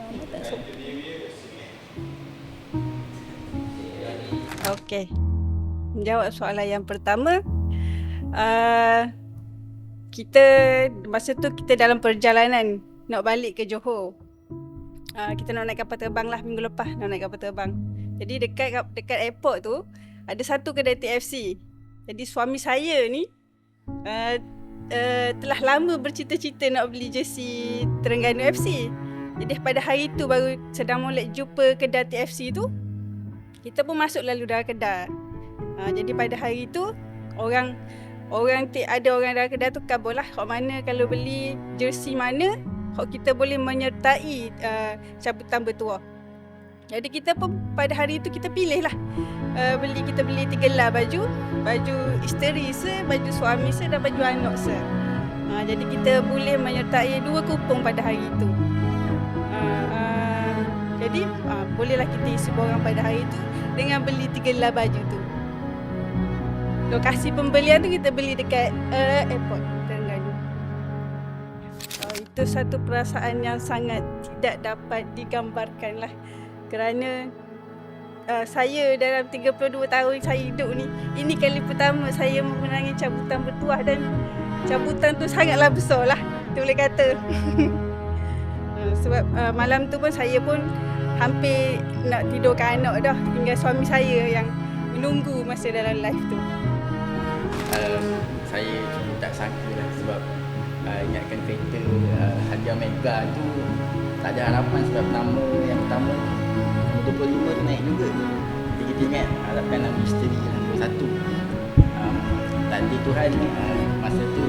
Mama tak. Okey. Menjawab soalan yang pertama. Uh, kita masa tu kita dalam perjalanan nak balik ke Johor. Uh, kita nak naik kapal terbang lah minggu lepas nak naik kapal terbang. Jadi dekat dekat airport tu ada satu kedai TFC. Jadi suami saya ni uh, uh, telah lama bercita-cita nak beli jersey Terengganu FC. Jadi pada hari tu baru sedang molek jumpa kedai TFC tu. Kita pun masuk lalu dalam kedai. Uh, jadi pada hari tu orang orang ti ada orang dalam kedai tu kabul lah kat mana kalau beli jersey mana kok kita boleh menyertai uh, cabutan bertuah. Jadi kita pun pada hari itu kita pilih lah uh, beli kita beli tiga lah baju baju isteri se, baju suami se dan baju anak se. Uh, jadi kita boleh menyertai dua kupong pada hari itu. Uh, jadi uh, bolehlah kita isi borang pada hari itu dengan beli tiga lah baju tu. Lokasi pembelian tu kita beli dekat uh, airport Terengganu. Uh, itu satu perasaan yang sangat tidak dapat digambarkan lah kerana uh, saya dalam 32 tahun saya hidup ni ini kali pertama saya memenangi cabutan bertuah dan cabutan tu sangatlah besar lah kita boleh kata sebab uh, malam tu pun saya pun hampir nak tidurkan anak dah tinggal suami saya yang menunggu masa dalam live tu. Uh, saya cuma tak sangka lah sebab uh, ingatkan kereta uh, hadiah mega tu tak ada harapan sebab nama yang pertama nombor 25 tu naik juga. Kita ingat harapkan nama misteri nombor satu. Um, tadi Tuhan uh, masa tu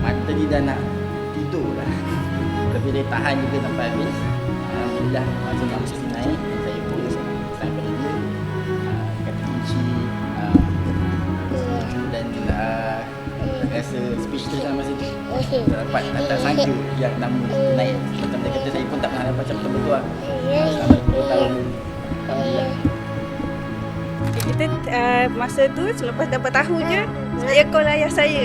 mata dia dah nak tidur lah dia tahan juga sampai habis. Alhamdulillah masa misteri naik dan saya pun sign pada dia kata kunci dan uh, rasa speechless lah masa tu. Tak dapat tak, tak sangka yang nama naik. Macam dia kata saya pun tak pernah dapat macam betul-betul lah. Uh, selama 2 tahun. Alhamdulillah. Kita uh, masa tu selepas dapat tahu je saya call ayah saya.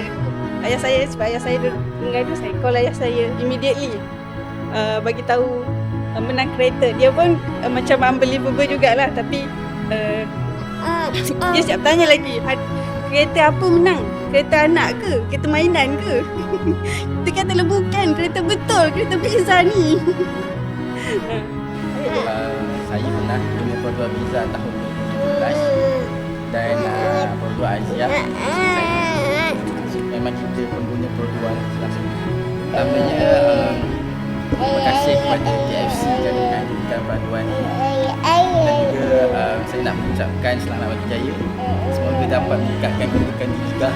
Ayah saya sebab ayah saya dengan tu saya call ayah saya immediately. Uh, bagi tahu uh, menang kereta. Dia pun uh, macam unbelievable jugalah tapi uh, dia siap tanya lagi. "Ha- Kereta apa menang? Kereta anak ke? Kereta mainan ke? Kita kata lah bukan. Kereta betul. Kereta Pizza ni. uh, saya pernah terima produk visa tahun 2017 dan uh, produk Asia memang kita pengguna produk langsung utamanya uh, terima kasih kepada TFC kerana menghadirkan panduan. Ini dan juga uh, saya nak mengucapkan selamat bagi jaya. Semoga dapat meningkatkan kedudukan di Liga.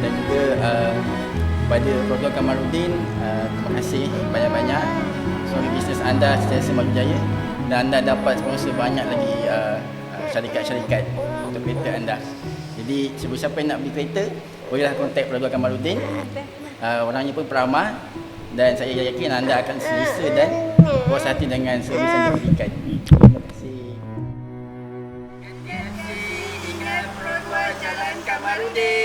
Dan juga uh, kepada Produk Kamarudin uh, terima kasih banyak-banyak. Suami bisnes anda sentiasa maju jaya dan anda dapat sponsor banyak lagi uh, uh, syarikat-syarikat untuk kereta anda. Jadi siapa-siapa yang nak beli kereta bolehlah kontak Produk Kamarudin. Uh, orangnya pun peramah dan saya yakin anda akan selesa dan puas hati dengan servis yang diberikan terima kasih Ingat Jalan Kamarudin.